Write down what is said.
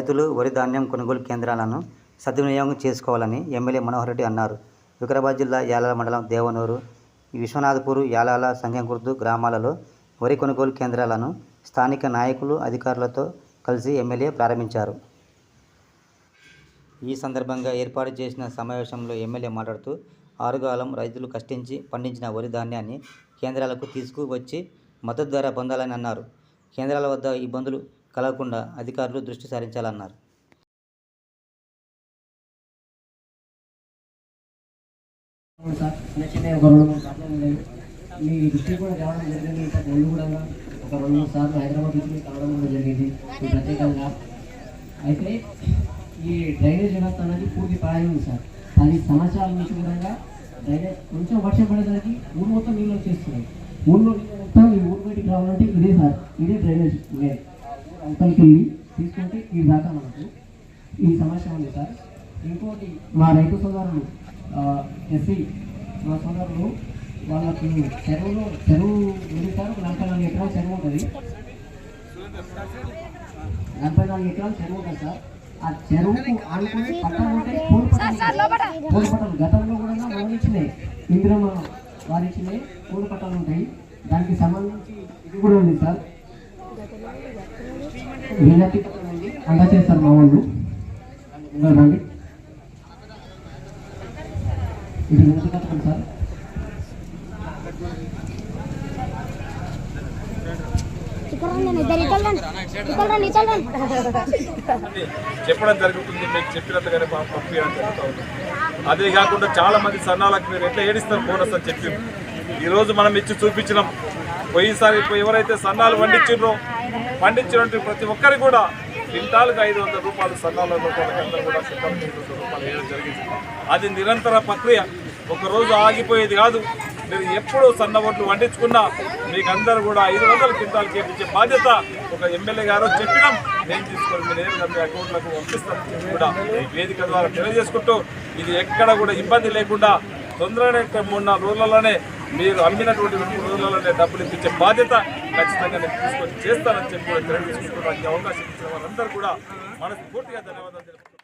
రైతులు వరి ధాన్యం కొనుగోలు కేంద్రాలను సద్వినియోగం చేసుకోవాలని ఎమ్మెల్యే మనోహర్ రెడ్డి అన్నారు. వికారాబాద్ జిల్లా యాలాల మండలం దేవనూరు విశ్వనాథపూర్ యాలాల సంఘంకుర్దు గ్రామాలలో వరి కొనుగోలు కేంద్రాలను స్థానిక నాయకులు అధికారులతో కలిసి ఎమ్మెల్యే ప్రారంభించారు. ఈ సందర్భంగా ఏర్పాటు చేసిన సమావేశంలో ఎమ్మెల్యే మాట్లాడుతూ ఆరుగాలం రైతులు కష్టించి పండించిన వరి ధాన్యాన్ని కేంద్రాలకు తీసుకువచ్చి మద్దతు ధర పొందాలని అన్నారు. కేంద్రాల వద్ద ఇబ్బందులు కలగకుండా అధికారులు దృష్టి సారించాలన్నారు. సార్ చిన్న చిన్న మీ దృష్టి కూడా రావడం జరిగింది ఇంత ముందు కూడా ఒక రెండు సార్లు హైదరాబాద్ నుంచి కలవడం కూడా జరిగింది ప్రత్యేకంగా అయితే ఈ డ్రైనేజ్ వ్యవస్థ అనేది పూర్తి పాడైంది సార్. పది సంవత్సరాల నుంచి కూడా డ్రైనేజ్ కొంచెం వర్షం పడేసరికి ఊరు మొత్తం నీళ్ళు వచ్చేస్తున్నాయి. ఊళ్ళో నీళ్ళు మొత్తం ఈ ఊరు బయటికి రావాలంటే ఇదే సార్ ఇదే డ్రైనేజ్. లేదు అవతలకి వెళ్ళి తీసుకుంటే ఈ దాకా మనకు. ఈ సమస్య ఉంది సార్. ఇంకోటి మా రైతు సోదరులు ఎస్సీ మా సోదరులు వాళ్ళకి చెరువులో చెరువు ఉంది సార్ నలభై నాలుగు ఎకరాల చెరువు ఉంటుంది. నలభై నాలుగు ఎకరాల చెరువు ఉంటుంది సార్. ఆ చెరువుకు ఆనుకుని పట్టాలు ఉంటాయి పూల పట్టాలు పూల పట్టాలు గతంలో కూడా లోన్ ఇచ్చినాయి ఇందులో వారు ఇచ్చినాయి పూల పట్టాలు ఉంటాయి. దానికి సంబంధించి ఇది కూడా ఉంది సార్. అందజేస్తారు మా వాళ్ళు. రండి. ఇది వినతి పత్రం సార్. చెప్పడం జరుగుతుంది మీకు చెప్పినట్టుగానే పం- పంపించడం జరుగుతూ ఉంది. అదే కాకుండా చాలా మంది సన్నాలకు మీరు ఎట్లా ఏడిస్తారు బోనస్ అని చెప్పి. ఈ రోజు మనం ఇచ్చి చూపించినాం. పోయినసారి ఇప్పుడు ఎవరైతే సన్నాలు పండించారో పండించినటువంటి ప్రతి ఒక్కరికి కూడా క్వింటాల్కి ఐదు వందల రూపాయలు సన్నాల రూపాయలకందరూ కూడా సిద్ధం రూపాయలు వేయడం జరిగింది. అది నిరంతర ప్రక్రియ. ఒకరోజు ఆగిపోయేది కాదు. మీరు ఎప్పుడు సన్న ఓట్లు వండించుకున్నా మీకు అందరూ కూడా ఐదు వందల క్వింటాలు చేపించే బాధ్యత ఒక ఎమ్మెల్యే గారు చెప్పినాం. నేను తీసుకొని మీరు నేరుగా మీ అకౌంట్లకు పంపిస్తాం. కూడా వేదిక ద్వారా తెలియజేసుకుంటూ ఇది ఎక్కడ కూడా ఇబ్బంది లేకుండా తొందరగా మూడు నాలుగు రోజులలోనే మీరు అమ్మినటువంటి రెండు డబ్బులు ఇప్పించే బాధ్యత ఖచ్చితంగా నేను తీసుకొని చేస్తానని చెప్పి కూడా అవకాశం ఇచ్చిన వాళ్ళందరూ కూడా మనస్ఫూర్తిగా ధన్యవాదాలు తెలుపుతున్నాను.